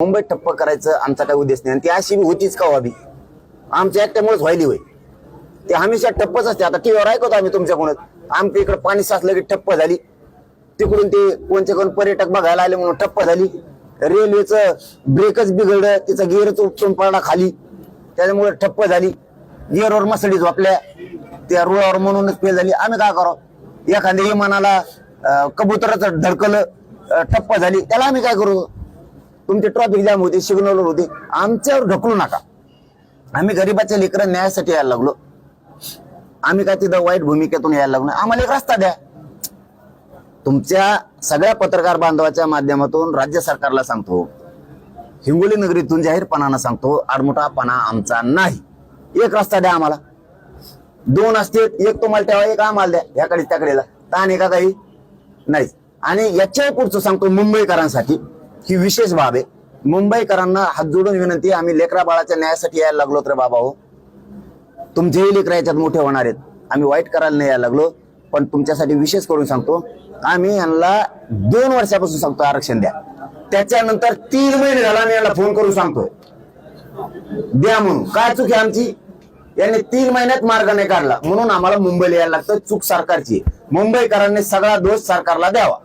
मुंबई ठप्प करायचं आमचा काही उद्देश नाही. आणि ती अशी होतीच का व्हावी? आमच्या एकट्यामुळेच व्हायली होय. ते हमेशा ठप्पच असते. आता टीव्हीवर ऐकतो आम्ही तुमच्याकडून. आमच्या इकडे पाणी साचलं की ठप्प झाली. तिकडून ते कोणते कोण पर्यटक बघायला आले म्हणून ठप्प झाली. रेल्वेचं ब्रेकच बिघडलं. तिचा गिअरच उपचून पडला खाली. त्याच्यामुळे ठप्प झाली. गिअरवर मसडी झोपल्या. त्या रुळावर म्हणूनच फेल झाली. आम्ही काय करावं? एखाद्या विमानाला कबुतराचं धडकलं ठप्प झाली. त्याला आम्ही काय करू? तुमचे ट्रॉफिक जाम होते सिग्नल होते. आमच्यावर ढकलू नका. आम्ही गरीबाच्या लेकरं न्यायासाठी यायला लागलो. आम्ही काय तिथं वाईट भूमिकेतून यायला लागलो आम्हाला एक रस्ता द्या. तुमच्या सगळ्या पत्रकार बांधवाच्या माध्यमातून राज्य सरकारला सांगतो. हिंगोली नगरीतून जाहीरपणानं सांगतो आडमुठापणा आमचा नाही. एक रस्ता द्या आम्हाला. दोन असतील एक तुम्हाला ठेवा एक आम्हाला द्या. ह्याकडे त्याकडेला. ताण आहे का काही? नाही. आणि याच्या पुढचं सांगतो मुंबईकरांसाठी. ही विशेष बाब आहे. मुंबईकरांना हात जोडून विनंती आम्ही लेकरा बाळाच्या न्यायासाठी यायला लागलो तर बाबा हो. तुमचेही लेकरा याच्यात मोठे होणार आहेत. आम्ही वाईट करायला नाही यायला लागलो पण तुमच्यासाठी विशेष करून सांगतो आम्ही यांना दोन वर्षापासून सांगतो आरक्षण द्या. त्याच्यानंतर तीन महिने झाला आम्ही यांना फोन करून सांगतोय. द्या म्हणून. काय चूक आहे आमची? यांनी तीन महिन्यात मार्ग नाही काढला. म्हणून आम्हाला मुंबईला यायला लागतं चूक सरकारची. मुंबईकरांनी सगळा दोष सरकारला द्यावा.